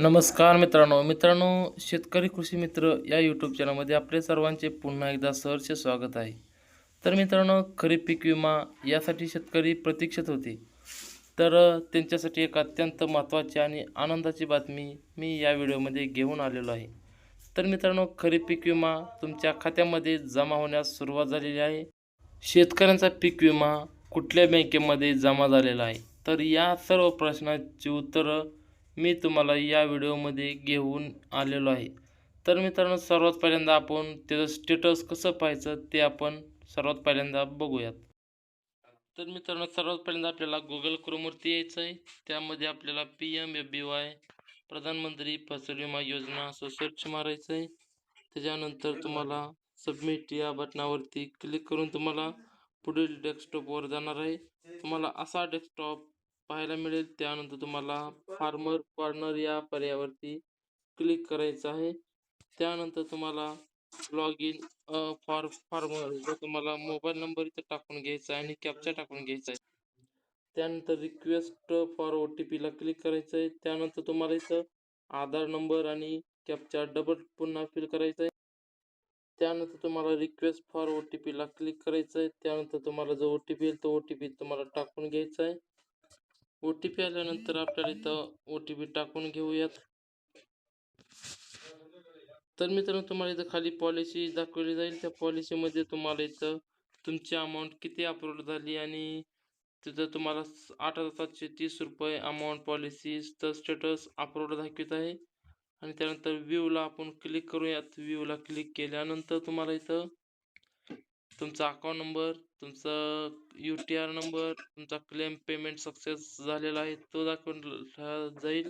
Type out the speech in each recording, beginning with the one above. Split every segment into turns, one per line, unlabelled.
नमस्कार मित्रांनो. मित्रांनो शेतकरी कृषी मित्र या यूट्यूब चॅनलमध्ये आपले सर्वांचे पुन्हा एकदा सहर्ष स्वागत आहे. तर मित्रांनो खरीप पीक विमा यासाठी शेतकरी प्रतीक्षित होते. तर त्यांच्यासाठी एक अत्यंत महत्त्वाची आणि आनंदाची बातमी मी या व्हिडिओमध्ये घेऊन आलेलो आहे. तर मित्रांनो खरीप पीक विमा तुमच्या खात्यामध्ये जमा होण्यास सुरुवात झालेली आहे. शेतकऱ्यांचा पीक विमा कुठल्या बँकेमध्ये जमा झालेला आहे? तर या सर्व प्रश्नाची उत्तरं मी तुम्हाला या व्हिडिओमध्ये घेऊन आलेलो आहे. तर मित्रांनो सर्वात पहिल्यांदा आपण त्याचं स्टेटस कसं पाहायचं ते आपण सर्वात पहिल्यांदा बघूयात. तर मित्रांनो सर्वात पहिल्यांदा आपल्याला गुगल क्रोमवरती यायचं आहे. त्यामध्ये आपल्याला P M F B Y Pradhan Mantri Fasal Bima योजना असं सर्च मारायचं आहे. त्याच्यानंतर तुम्हाला सबमिट या बटनावरती क्लिक करून तुम्हाला पुढील डेस्कटॉपवर जाणार आहे. तुम्हाला असा डेस्कटॉप पाहायला मिळेल. त्यानंतर तुम्हाला फार्मर कॉर्नर या पर्यायावरती क्लिक करायचं आहे. त्यानंतर तुम्हाला लॉग इन फॉर फार्मर जो तुम्हाला मोबाईल नंबर इथं टाकून घ्यायचा आहे आणि कॅप्चा टाकून घ्यायचा आहे. त्यानंतर रिक्वेस्ट फॉर ओ टी पीला क्लिक करायचं आहे. त्यानंतर तुम्हाला इथं आधार नंबर आणि कॅप्चा डबल पुन्हा फिल करायचं आहे. त्यानंतर तुम्हाला रिक्वेस्ट फॉर ओ टी पीला क्लिक करायचं आहे. त्यानंतर तुम्हाला जो ओ टी पी येईल तो ओ टी पी तुम्हाला टाकून घ्यायचा आहे. ओ टी पी आल्यानंतर आपल्याला इथं ओ टी पी टाकून घेऊयात. तर मित्रांनो तुम्हाला इथं खाली पॉलिसी दाखवली जाईल. त्या पॉलिसीमध्ये तुम्हाला इथं तुमची अमाऊंट किती अप्रूव्ह झाली आणि तिथं तुम्हाला आठ हजार सातशे तीस रुपये अमाऊंट पॉलिसीचं स्टेटस अप्रूव्ह दाखवित आहे. आणि त्यानंतर व्ह्यूला आपण क्लिक करूयात. व्ह्यूला क्लिक केल्यानंतर तुम्हाला इथं तुमचा अकाउंट नंबर तुमचा यू टी आर नंबर तुमचा क्लेम पेमेंट सक्सेस झालेला आहे तो दाखवला जाईल.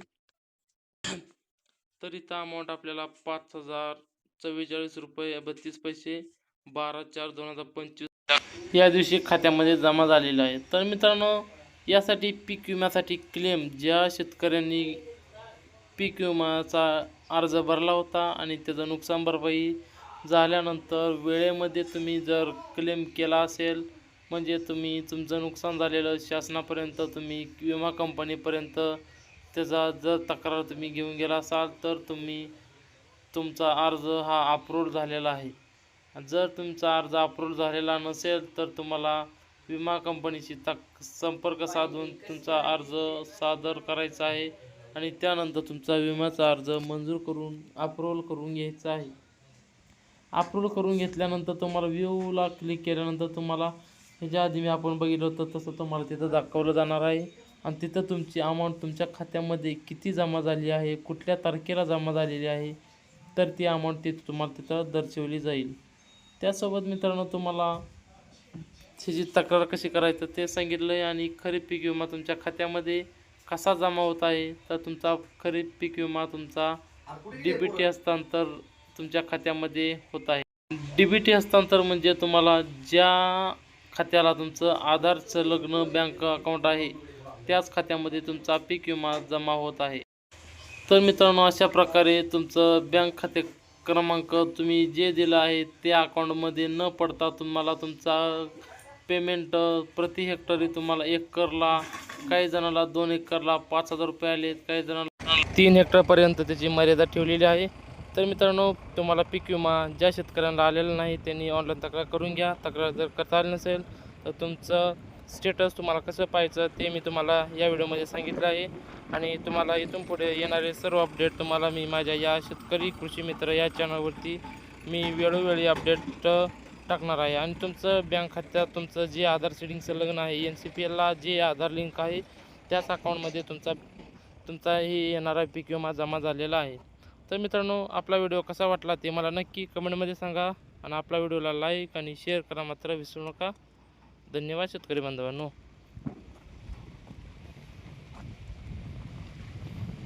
तर इथं अमाऊंट आपल्याला पाच हजार चव्वेचाळीस रुपये बत्तीस पैसे बारा चार दोन हजार पंचवीस या दिवशी खात्यामध्ये जमा झालेला आहे. तर मित्रांनो यासाठी पीक विम्यासाठी क्लेम ज्या शेतकऱ्यांनी पीक विमाचा अर्ज भरला होता आणि त्याचं नुकसान भरपाई झाल्यानंतर वेळेमध्ये तुम्ही जर क्लेम केला असेल म्हणजे तुम्ही तुमचं नुकसान झालेलं शासनापर्यंत तुम्ही विमा कंपनीपर्यंत त्याचा जर तक्रार तुम्ही घेऊन गेला असाल तर तुम्ही तुमचा अर्ज हा अप्रूव्ह झालेला आहे. जर तुमचा अर्ज अप्रूव्ह झालेला नसेल तर तुम्हाला विमा कंपनीशी तक संपर्क साधून तुमचा अर्ज सादर करायचा आहे आणि त्यानंतर तुमचा विम्याचा अर्ज मंजूर करून अप्रूव्हल करून घ्यायचा आहे. अप्रूव्हल करून घेतल्यानंतर तुम्हाला व्ह्यूला क्लिक केल्यानंतर तुम्हाला ह्याच्या आधी मी आपण बघितलं होतं तसं तुम्हाला तिथं दाखवलं जाणार आहे. आणि तिथं तुमची अमाऊंट तुमच्या खात्यामध्ये किती जमा झाली आहे कुठल्या तारखेला जमा झालेली आहे तर ती अमाऊंट ती तुम्हाला तिथं दर्शवली जाईल. त्यासोबत मित्रांनो तुम्हाला त्याची तक्रार कशी करायचं ते सांगितलं आहे आणि खरीप पीक विमा तुमच्या खात्यामध्ये कसा जमा होत आहे तर तुमचा खरीप पीक विमा तुमचा डी बी टी हस्तांतर तुमच्या खात्यामध्ये होत आहे. डी बी टी हस्तांतर म्हणजे तुम्हाला ज्या खात्याला तुमचं आधार संलग्न बँक अकाउंट आहे त्याच खात्यामध्ये तुमचा पीक विमा जमा होत आहे. तर मित्रांनो अशा प्रकारे तुमचं बँक खाते क्रमांक तुम्ही जे दिलं आहे त्या अकाउंटमध्ये न पडता तुम्हाला तुमचा पेमेंट प्रति हेक्टरी तुम्हाला एकरला काही जणाला दोन एकरला पाच हजार रुपये आले काही जणाला तीन हेक्टरपर्यंत त्याची मर्यादा ठेवलेली आहे. तर मित्रांनो तुम्हाला पीक विमा ज्या शेतकऱ्यांना आलेला नाही त्यांनी ऑनलाईन तक्रार करून घ्या. तक्रार जर करता आली नसेल तर तुमचं स्टेटस तुम्हाला कसं पाहायचं ते मी तुम्हाला या व्हिडिओमध्ये सांगितलं आहे. आणि तुम्हाला इथून पुढे येणारे सर्व अपडेट तुम्हाला मी माझ्या या शेतकरी कृषी मित्र या चॅनलवरती मी वेळोवेळी अपडेट टाकणार आहे. आणि तुमचं बँक खात्यात तुमचं जे आधार सेडिंग संलग्न आहे एन सी पी एलला जे आधार लिंक आहे त्याच अकाउंटमध्ये तुमचा तुमचा हे येणारा पीक विमा जमा झालेला आहे. तर मित्रांनो आपला व्हिडिओ कसा वाटला ते मला नक्की कमेंटमध्ये सांगा आणि आपला व्हिडिओला लाईक आणि शेअर करा मात्र विसरू नका. धन्यवाद शेतकरी बांधवांनो.